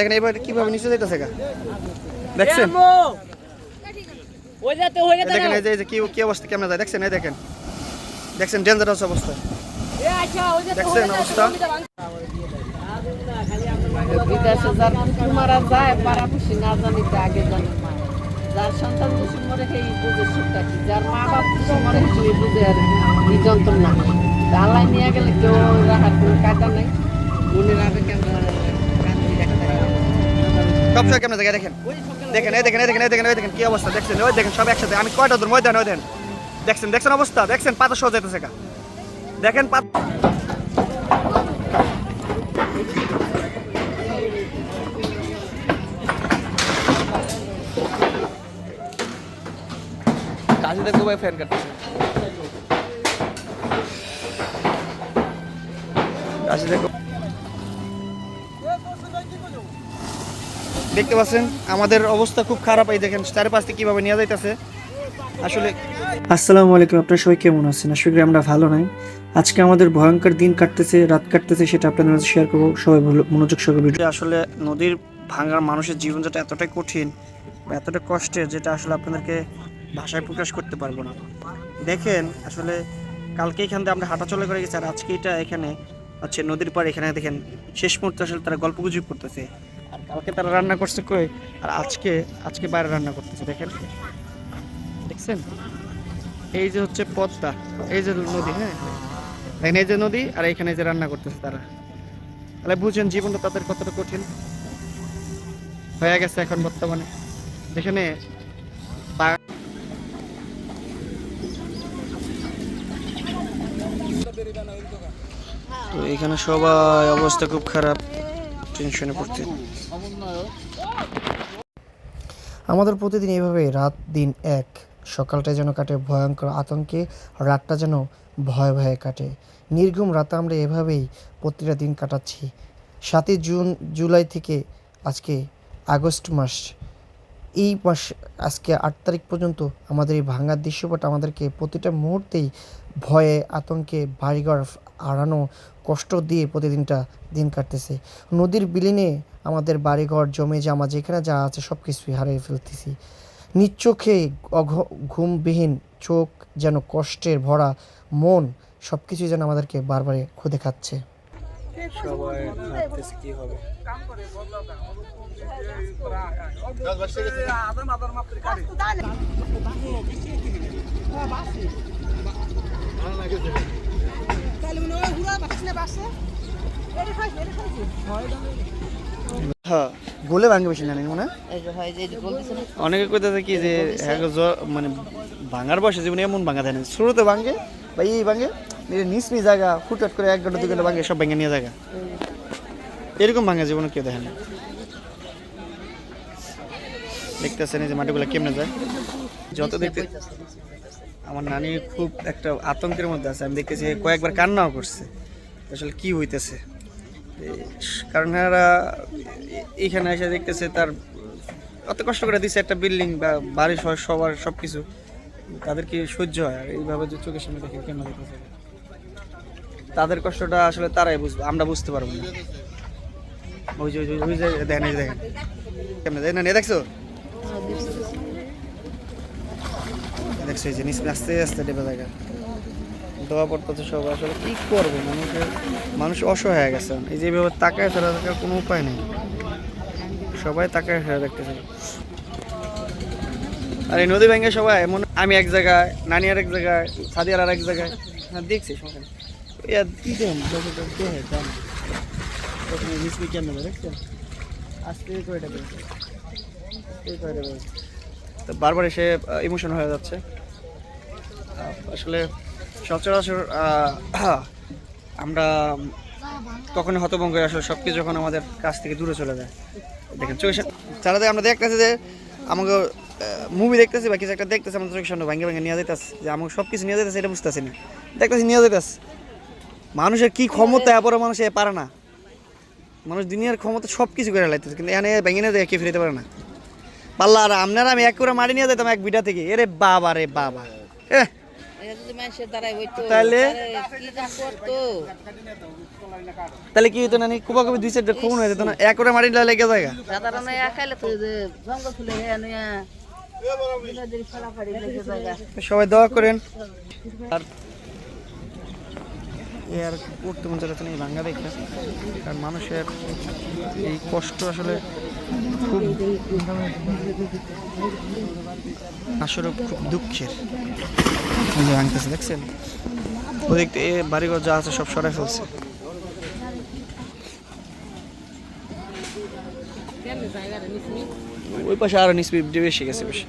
দেখেন এবার কীভাবে নিচে যাইতেছে গা। দেখছেন? দেখেন এই যে কি কি অবস্থা কেমন যায়? দেখছেন এই দেখেন। দেখছেন ডেঞ্জারাস অবস্থা। দেখছেন অবস্থা বিদেশে যার মারা যায় পাড়া পুষি না জানি তা আগে জানি মা যার সন্তান পুষি মরে সেই বুঝে সুখটা কি? যার মা বাপ পুষি মরে সেই বুঝে আর এই যন্ত্রণা। নিয়ে গেলে কেউ রাখার কোনো কায়দা নেই। মনে রাখবে কেন সবসময় কেমন জায়গায় দেখেন? দেখেন, এই দেখেন এই দেখেন এই দেখেন এই দেখেন, কি অবস্থা, দেখছেন? ওই দেখেন, সব একসাথে। আমি কয়টা দূর ময়দান ওই দেখছেন দেখছেন অবস্থা? দেখছেন, পাতা সহ যেতেছে দেখেন, পাতা কাজে দেখব ভাই ফ্যান কাটতেছে কাজে দেখো দেখতে পাচ্ছেন আমাদের অবস্থা খুব খারাপ। এই দেখেন চারিপাশে কীভাবে নিয়ে যাইতেছে। আসলে আসসালামু আলাইকুম আপনারা সবাই কেমন আছেন? আসলে আমরা ভালো নাই। আজকে আমাদের ভয়ঙ্কর দিন কাটতেছে রাত কাটতেছে সেটা আপনাদের মাঝে শেয়ার করব। সবাই মনোযোগ সহকারে ভিডিও আসলে নদীর ভাঙার মানুষের জীবন যেটা এতটাই কঠিন বা এতটা কষ্টের যেটা আসলে আপনাদেরকে ভাষায় প্রকাশ করতে পারব না। দেখেন আসলে কালকে এখান থেকে আমরা হাঁটাচলা করে গেছি আর আজকে এটা এখানে হচ্ছে নদীর পাড়ে এখানে দেখেন শেষ মুহূর্তে আসলে তারা গল্প গুজব করতেছে। কালকে তারা রান্না করছে কই? আর আজকে আজকে বাইরে রান্না করতেছে, দেখেন। দেখছেন? এই যে হচ্ছে পদ্মা, এই যে নদী হ্যাঁ? দেখেন, এই যে নদী আর এইখানে যে রান্না করতেছে তারা। তাহলে বুঝেন জীবনটা তাদের কতটা কঠিন। হয়ে গেছে এখন বর্তমানে। যেখানে বা- তো এখানে সবাই অবস্থা খুব খারাপ। টেনশনে পড়ছে আমাদের প্রতিদিন এইভাবে রাত দিন এক। সকালটা যেন কাটে ভয়ঙ্কর আতঙ্কে, রাতটা যেন ভয়ে ভয়ে কাটে। নির্ঘুম রাতে আমরা এভাবেই প্রতিটা দিন কাটাচ্ছি। সাতই জুন, জুলাই থেকে আজকে আগস্ট মাস। এই মাস আজকে আট তারিখ পর্যন্ত আমাদের এই ভাঙার দৃশ্যপট আমাদেরকে প্রতিটা মুহূর্তেই ভয়ে, আতঙ্কে, বাড়িঘর হারানো কষ্ট দিয়ে প্রতিদিনটা দিন কাটতেছে। নদীর বিলীনে আমাদের বাড়িঘর জমে জামা যেখানে যা আছে সব কিছুই হারিয়ে ফেলতেছি। নিচ্চোখে অঘ ঘুমবিহীন চোখ যেন কষ্টের ভরা মন সব কিছুই যেন আমাদেরকে বারবারে খুদে খাচ্ছে। সবাই ভাবতেছে কি হবে। হ্যাঁ গোলে ভাঙে বেশি জানেন মনে হয়? এই যে হয় যে বলতেছে না। অনেকে কইতেছে কি যে হ্যাঁ মানে ভাঙার বয়সে জীবনে এমন ভাঙা দেয় না। শুরুতে ভাঙে বা এই ভাঙে নিচ নিচ জায়গা ফুটফাট করে এক ঘণ্টা দুই ঘণ্টা ভাঙে সব ভেঙে নিয়ে জায়গা এরকম ভাঙা জীবনে কেউ দেখে না। দেখতেছেন এই যে মাটিগুলো কেমনে যায়? যত দেখতে আমার নানি খুব একটা আতঙ্কের মধ্যে আছে। আমি দেখতেছি কয়েকবার কান্নাও করছে। আসলে কি হইতেছে? কারণ এরা এইখানে এসে দেখতেছে তার অত কষ্ট করে দিছে একটা বিল্ডিং বা বাড়ি সহ সবার সব কিছু তাদের কি সহ্য হয়? আর এইভাবে যে চোখের সামনে দেখে কেন তাদের কষ্টটা আসলে তারাই বুঝবে, আমরা বুঝতে পারব না। ওই যে, ওই যে- দেখেন দেখেন। কেমন, দেখেন দেখছ? দেখছ জিনিস আস্তে আস্তে ডেবে জায়গা দোয়া পড়তেছে সব আসলে কি করবে? মানুষের মানুষ অসহায় হয়ে গেছে। এই যে এইভাবে তাকায় ফেরা থাকার কোনো উপায় নেই। সবাই তাকায় ফেরা দেখতেছে। আর এই নদী ভেঙে সবাই এমন আমি এক জায়গায়, নানি আর এক জায়গায়, সাদিয়ার আর এক জায়গায়। হ্যাঁ দেখছি। এই আর কি দেন জান ওখানে মিসমি কেন দেখছেন এটা বেরোচ্ছে তো বারবার এসে ইমোশন হয়ে যাচ্ছে। আসলে সচরাচর আমরা কখনো হতভঙ্গ হয়ে আসলে সব কিছু যখন আমাদের কাছ থেকে দূরে চলে যায়। দেখেন, চোখের চালাতে আমরা দেখতেছি যে আমাকে মুভি দেখতেছি বা কিছু একটা দেখতেছি, আমাদের চোখের সামনে ভাঙ্গে ভাঙ্গে নিয়ে যেতেছে। যে আমাকে সব কিছু নিয়ে যেতেছে, এটা বুঝতেছি না। দেখতেছি নিয়ে যেতেছে। মানুষের কি ক্ষমতা এরপরে মানুষ, এ পারে না। মানুষ দুনিয়ার ক্ষমতা সব কিছু করে লাইতেছে, কিন্তু এখানে ভেঙে নিয়ে যায় কে ফিরিতে পারে না। পাল্লা আর আপনারা আমি এক করে মারি নিয়ে যেতাম এক বিটা থেকে। এরে বাবা রে বাবা। এ তাহলে? তাহলে কি হতো না কুবা কবি দুই সাইডে খুন হয়ে যেত না? এক করে মারি লেগে জায়গা সাধারণ এক খাইলে তো যে জঙ্গল ফুলে নিয়ে ফাড়াফাড়ি লেগে জায়গা সবাই দোয়া করেন। আর এ আর করতে মন না এই ভাঙ্গা দেখে কারণ মানুষের এই কষ্ট আসলে আসলে খুব দুঃখের। ভাঙতেছে দেখছেন? ওদিক এ বাড়িঘর যা আছে সব সরাই ফেলছে। ওই পাশে আরও নিসবি বেশি গেছে বেশি।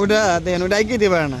ওটা দেন, ওটা এগিয়ে দিতে না।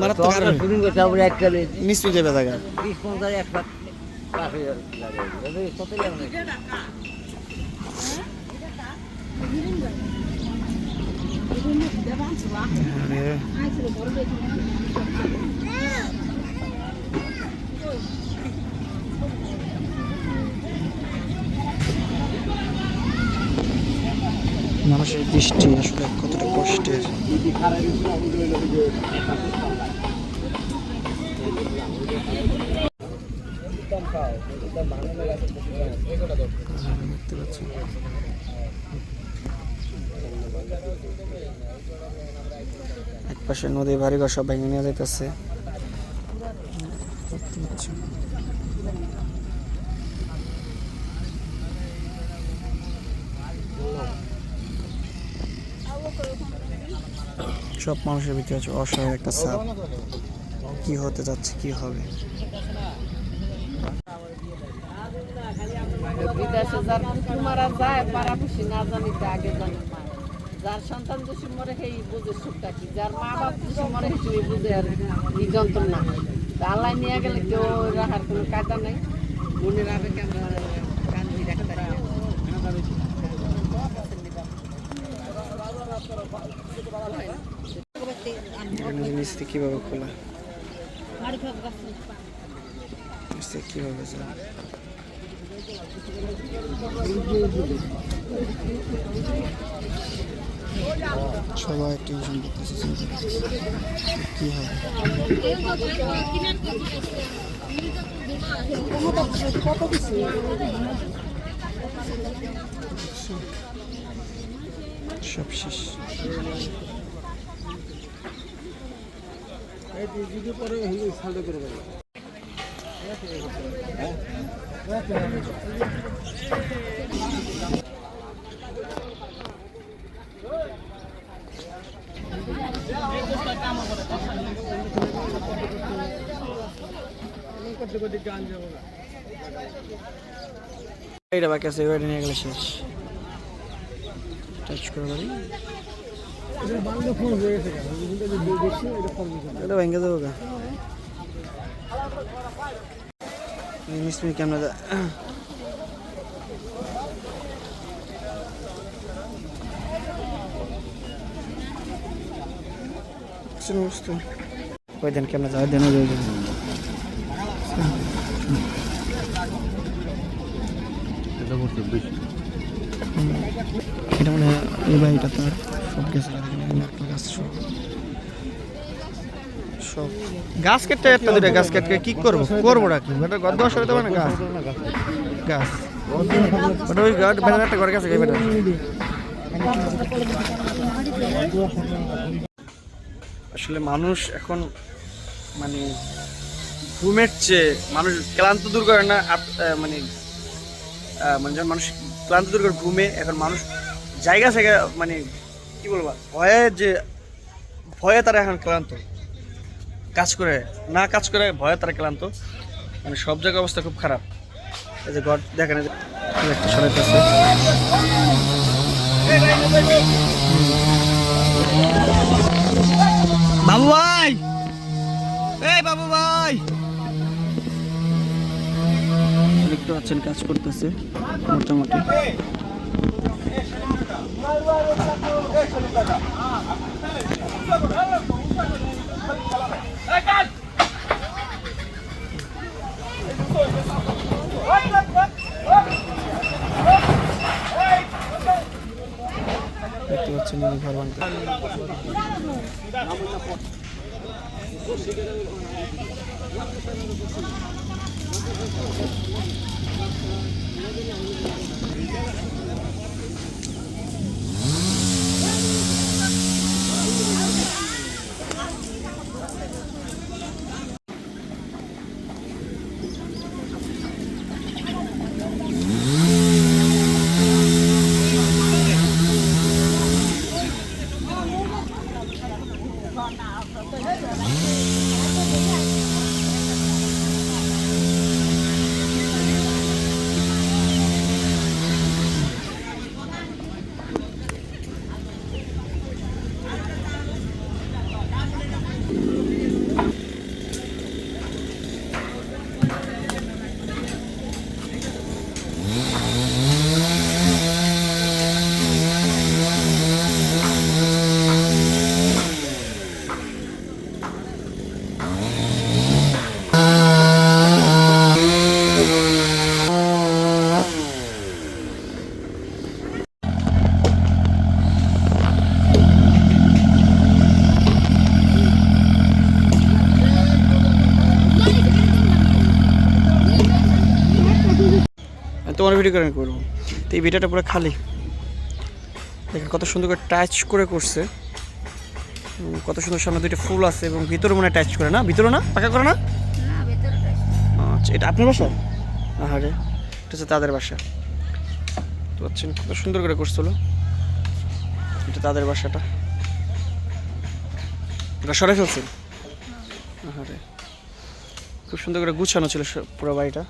মারাত্মক আর নিশ্চয় যাবে জায়গা আরে মানুষের দৃষ্টি আসলে কতটা কষ্টের। দেখতে এক পাশে নদী বাড়িঘর সব ভেঙে নিয়ে যাইতেছে। সব মানুষের ভিতরে আছে অসহায় একটা চাপ কি হতে যাচ্ছে কি হবে বিদেশে যার পুতুল মারা যায় পাড়াপড়শি না জানিতে আগে জানে মা যার সন্তান দোষী মরে সেই বুঝে সুখটা কি যার মা বাপ দোষী মরে সেই বুঝে আর এই যন্ত্রণা তা আল্লাহ নিয়ে গেলে কেউ রাখার কোনো কায়দা নাই মনে রাখবে কেমন কান্দি রাখতে এখানে যে নিচ থেকে কীভাবে খোলা নিচ থেকে কীভাবে যায় সবাই টেনশন করতেছে চিন্তা করতেছে কি হবে সব শেষ এইটা বাকি আছে ওইটা নিয়ে গেলে শেষ। টাচ করে এটা ভেঙে গা। মিসমি কেমন বুঝতে ওই দিন কেমন যায় দেন ওই দিন। এটা মানে এই বাড়িটা তার সব গেছে। গাছ সব। গাছ কেটে একটা দুটো গাছ কেটে কি করব? করব নাকি ওটা গদ্দ আসলে তো মানে গাছ। গাছ। ওটা ওই গাছ বেড়ে একটা ঘর গেছে বেটা আসলে মানুষ এখন মানে ঘুমের চেয়ে মানুষ ক্লান্ত দূর করে না মানে মানে যখন মানুষ ক্লান্ত দূর করে ঘুমে এখন মানুষ জায়গা জায়গা মানে কি বলব ভয়ে যে ভয়ে তারা এখন ক্লান্ত। কাজ করে, না কাজ করে ভয়ে তারা ক্লান্ত। মানে সব জায়গায় অবস্থা খুব খারাপ। এই যে ঘর, দেখেন একটা সরাইতেছে বাবু ভাই! এই বাবু ভাই! দেখতে পাচ্ছেন, কাজ করতেছে, মোটামুটি। ভিডিও করে করব। তো এই ভিডিওটা পুরো খালি। দেখেন কত সুন্দর করে টাচ করে করছে। কত সুন্দর সামনে দুইটা ফুল আছে এবং ভিতরে মনে টাচ করে না? ভিতরে না? পাকা করে না? আচ্ছা এটা আপনার বাসা? আহারে এটা হচ্ছে তাদের বাসা। তো পাচ্ছেন কত সুন্দর করে করছিল এটা তাদের বাসাটা। ওটা সরে ফেলছেন আহারে। খুব সুন্দর করে গুছানো ছিল পুরো বাড়িটা।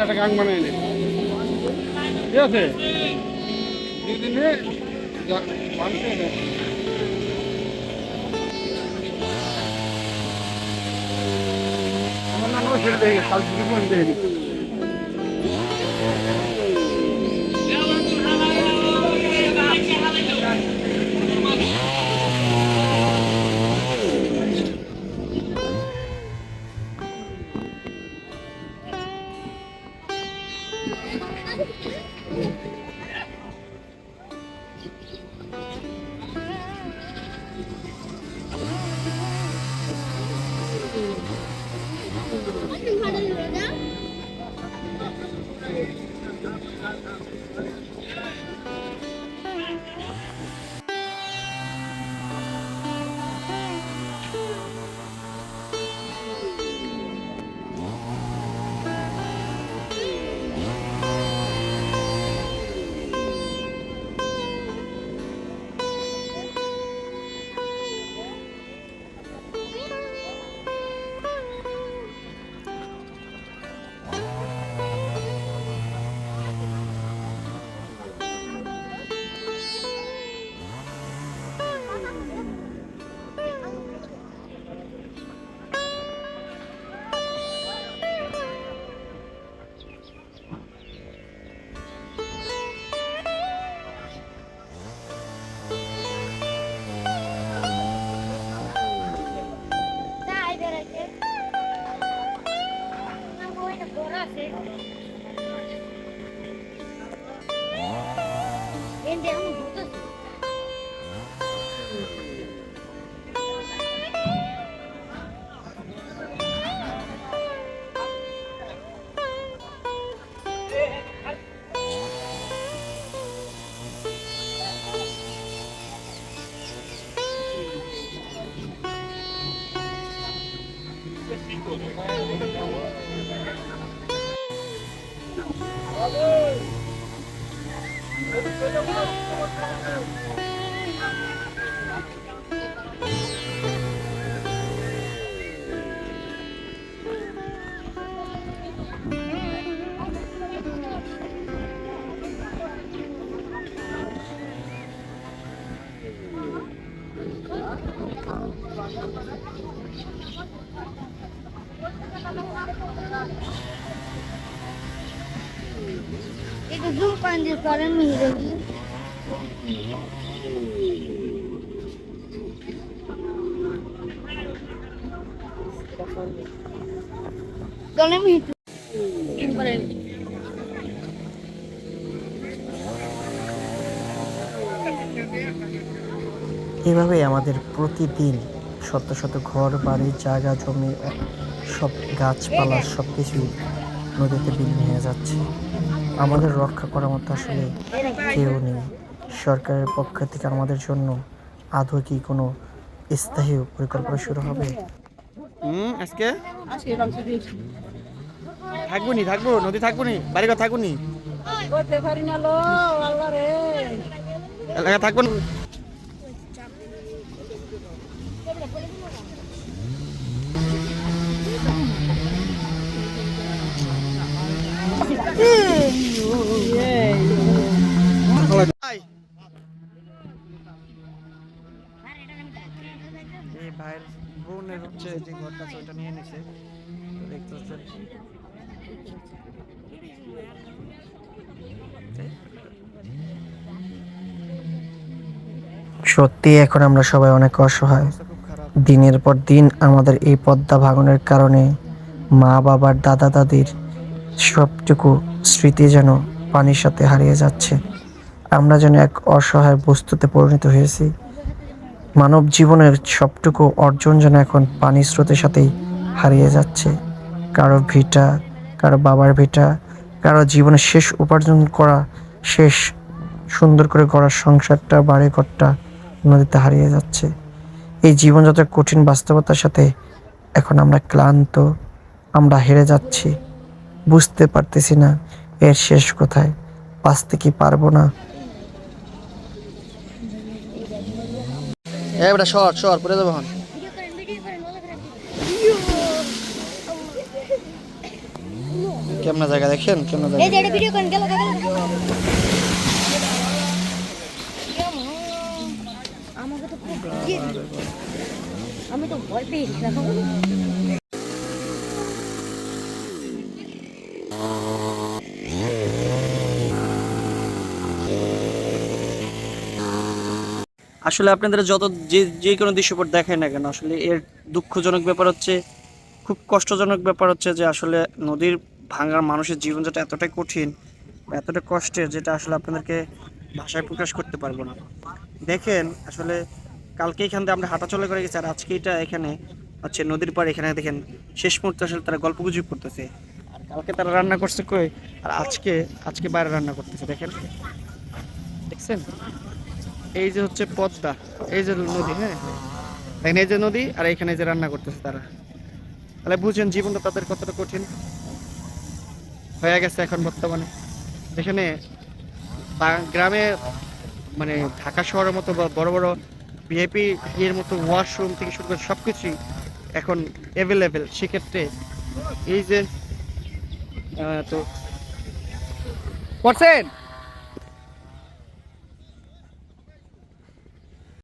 একটা গাং বানাই নে ঠিক আছে? দুদিনে মানুষের 해야 되겠다. 죽이면 돼. Thank এভাবেই আমাদের প্রতিদিন শত শত ঘর, বাড়ি, জায়গা, জমি, সব গাছপালা সব কিছুই নদীতে বিলীন হয়ে যাচ্ছে। আমাদের রক্ষা করার মতো আসলে কেউ নেই। সরকারের পক্ষ থেকে আমাদের জন্য আদৌ কি কোনো স্থায়ী পরিকল্পনা শুরু হবে? আজকে? থাকব নি থাকব নদী থাকব নি বাড়ি ঘর থাকব নি? থাকব না লো আল্লাহ রে। এলাকা থাকব আছে। তো দেখতে পাচ্ছেন। সত্যি, এখন আমরা সবাই অনেক অসহায়। দিনের পর দিন আমাদের এই পদ্মা ভাঙনের কারণে মা বাবার, দাদা দাদির সবটুকু স্মৃতি যেন পানির সাথে হারিয়ে যাচ্ছে। আমরা যেন এক অসহায় বস্তুতে পরিণত হয়েছি। মানব জীবনের সবটুকু অর্জন যেন এখন পানির স্রোতের সাথেই হারিয়ে যাচ্ছে। কারও ভিটা, কারও বাবার ভিটা, কারও জীবনের শেষ উপার্জন করা, শেষ সুন্দর করে গড়ার সংসারটা বাড়ি ঘরটা নদীতে হারিয়ে যাচ্ছে। এই জীবনযাত্রার কঠিন বাস্তবতার সাথে এখন আমরা ক্লান্ত, আমরা হেরে যাচ্ছি। বুঝতে পারতেছি না এর শেষ কোথায়, বাঁচতে কি পারব না। এবারে শর্ট শর্ট পরে যাব এখন ভিডিও করেন ভিডিও করেন মজা করেন কেমন জায়গা দেখেন? কেমন জায়গা? এই যে এটা ভিডিও করেন গেল গেল আমাকে তো খুব আমি তো ভয় পেয়ে গেছি আসলে আপনাদের যত যে যে কোনো দৃশ্যপট দেখায় না কেন আসলে এর দুঃখজনক ব্যাপার হচ্ছে খুব কষ্টজনক ব্যাপার হচ্ছে যে আসলে নদীর ভাঙার মানুষের জীবনযাত্রা এতটাই কঠিন এতটা কষ্টের যেটা আসলে আপনাদেরকে ভাষায় প্রকাশ করতে পারব না। দেখেন, আসলে কালকে এখান থেকে আমরা হাঁটাচলা করে গেছি আর আজকে এটা এখানে হচ্ছে নদীর পাড়ে এখানে দেখেন, শেষ মুহূর্তে আসলে তারা গল্প গুজব করতেছে। আর কালকে তারা রান্না করছে কই? আর আজকে আজকে বাইরে রান্না করতেছে, দেখেন। দেখছেন? এই যে হচ্ছে পদ্মা, এই যে নদী হ্যাঁ? দেখেন, এই যে নদী আর এখানে যে রান্না করতেছে তারা। তাহলে বুঝেন জীবনটা তাদের কতটা কঠিন। হয়ে গেছে এখন বর্তমানে। যেখানে গ্রামে মানে ঢাকা শহরের মতো বড় বড় ভিআইপি এর মতো ওয়াশরুম থেকে শুরু করে সব কিছুই এখন অ্যাভেলেবেল সেক্ষেত্রে। এই যে তো করছেন?